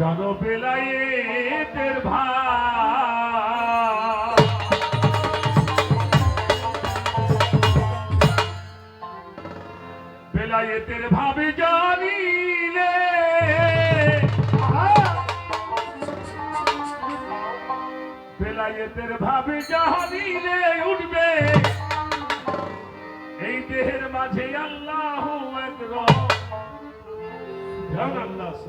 জানো বেলায়েতের ভাব। বেলায়েতের ভাবে জানিলে, বেলায়েতের ভাবে জানিলে উঠবে। এই দেহের মাঝে আল্লাহ আল্লাহ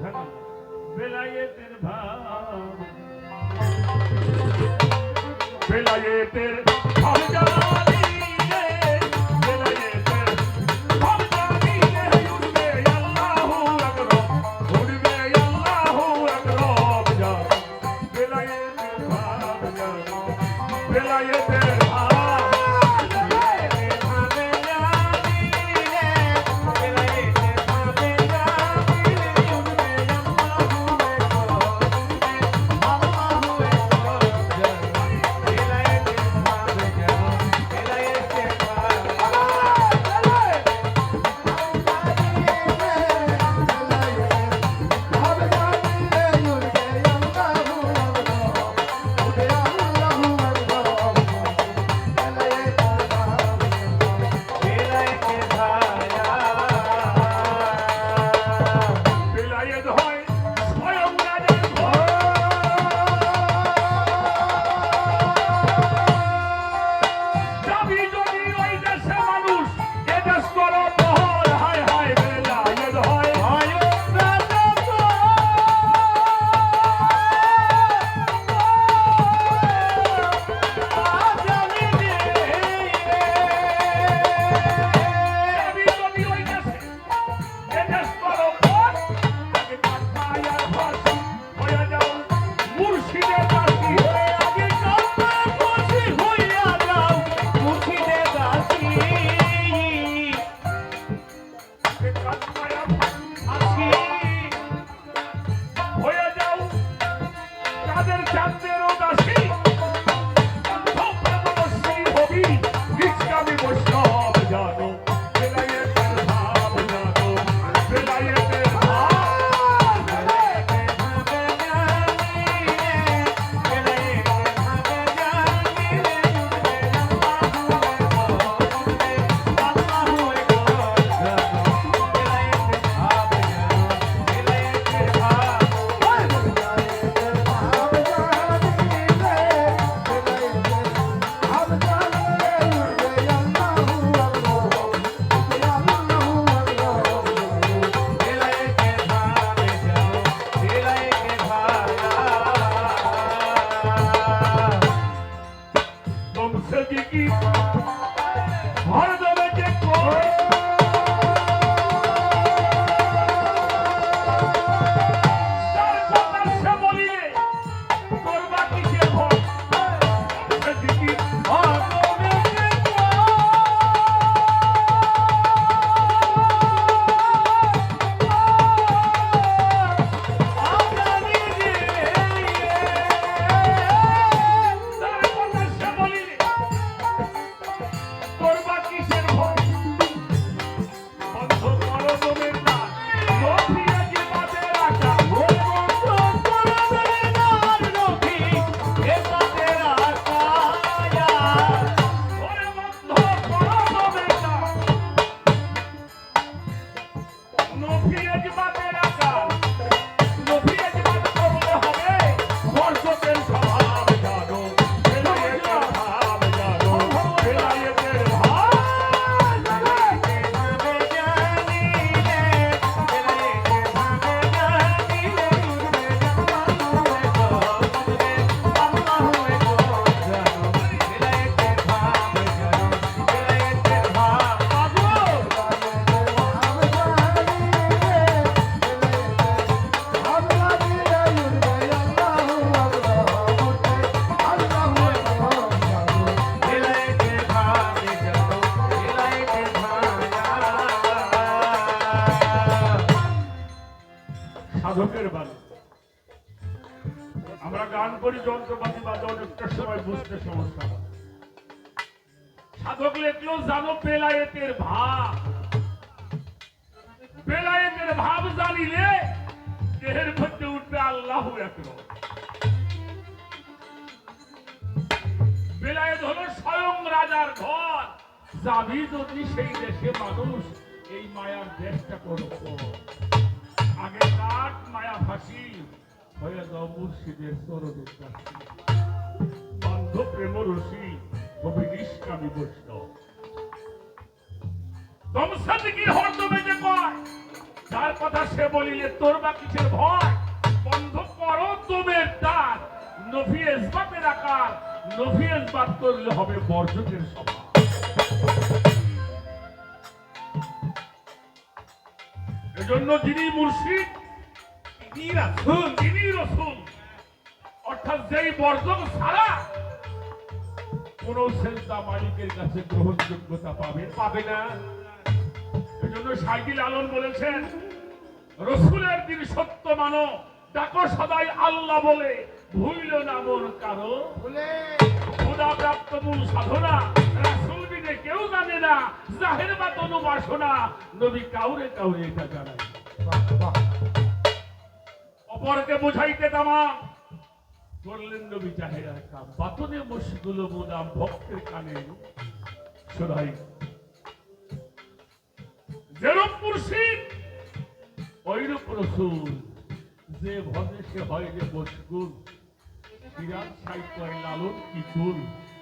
ধ্যান বেলায়েতের ভাব। বেলায়েতের ভাব। সাধকের বাণী। আমরা গান করি যন্ত্রপাতি বাজে অনেকটা সময় বুঝতে সমস্যা সাধক লেখলো জানো বেলায়েতের ভাব। বেলায়েতের ভাব জানিলে দেহের মধ্যে উঠবে আল্লাহ একরম বেলায়েত হলো স্বয়ং রাজার ঘর। যাবি যদি সেই দেশে মানুষ, এই মায়ার দেশটা করব আগে প্রেম রসি তমসাতে কি হরদমে যে কয়? যার কথা সে বলিলে তোর বা কিসের ভয়? বন্ধ করো তোমের দ্বার। নফি এসবাতের আকার নফি এসবাত করলে হবে বর্জকের সভা। এজন্য যিনি মুর্শিদ তিনি রাসূল তিনি রসুল অর্থাৎ যেই বর্জক ছাড়া কোন সেজদা মালিকের কাছে গ্রহণযোগ্যতা পাবে পাবে না। এজন্য সাইকিল আলম বলেছেন রসুলের দিন সত্য মানো ডাকো সদাই আল্লাহ বলে ভুইল না মন কারও। খোদা প্রাপ্ত মূল সাধনা কেউ জানে না, জাহের বা তনু বাসনা। নবী কাউরে কাউরে এটা জানায়। অপরকে বুঝাইতে তামাম করলেন নবী জাহেরা বাতনে ভক্তের কানে। ঐরূপ রসুল। যে ভজে সে হয় যে বসগুল বিরাট সাহিত্য লালন কি